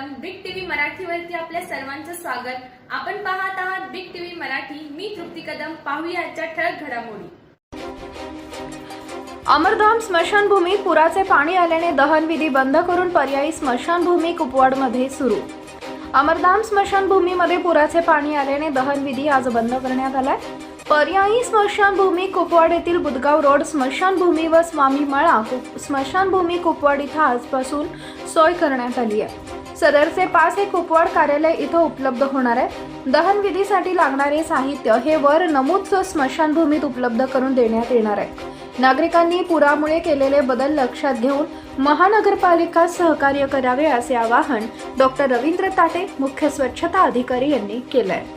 मराठीवरती आपल्या सर्वांचं स्वागत. आपण पाहत आहात बिग टीव्ही मराठी. मी तृप्ती कदम. पाहूया आजच्या ठळक घडामोडी. अमरधाम स्मशानभूमी पुराचे पाणी आल्याने दहनविधी बंद करून पर्यायी स्मशानभूमी कुपवाडमध्ये सुरू. अमरधाम स्मशानभूमीमध्ये पुराचे पाणी आल्याने दहनविधी आज बंद करण्यात आलाय. पर्यायी स्मशानभूमी कुपवाड येथील बुदगाव रोड स्मशानभूमी व स्वामी मळा स्मशानभूमी कुपवाड इथं आजपासून सोय करण्यात आली आहे. सदरचे पास हे कुपवाड कार्यालय इथं उपलब्ध होणार आहे. दहनविधीसाठी लागणारे साहित्य हे वर नमूद स्मशानभूमीत उपलब्ध करून देण्यात येणार आहे. नागरिकांनी पुरामुळे केलेले बदल लक्षात घेऊन महानगरपालिका सहकार्य करावे असे आवाहन डॉक्टर रवींद्र ताटे मुख्य स्वच्छता अधिकारी यांनी केलं आहे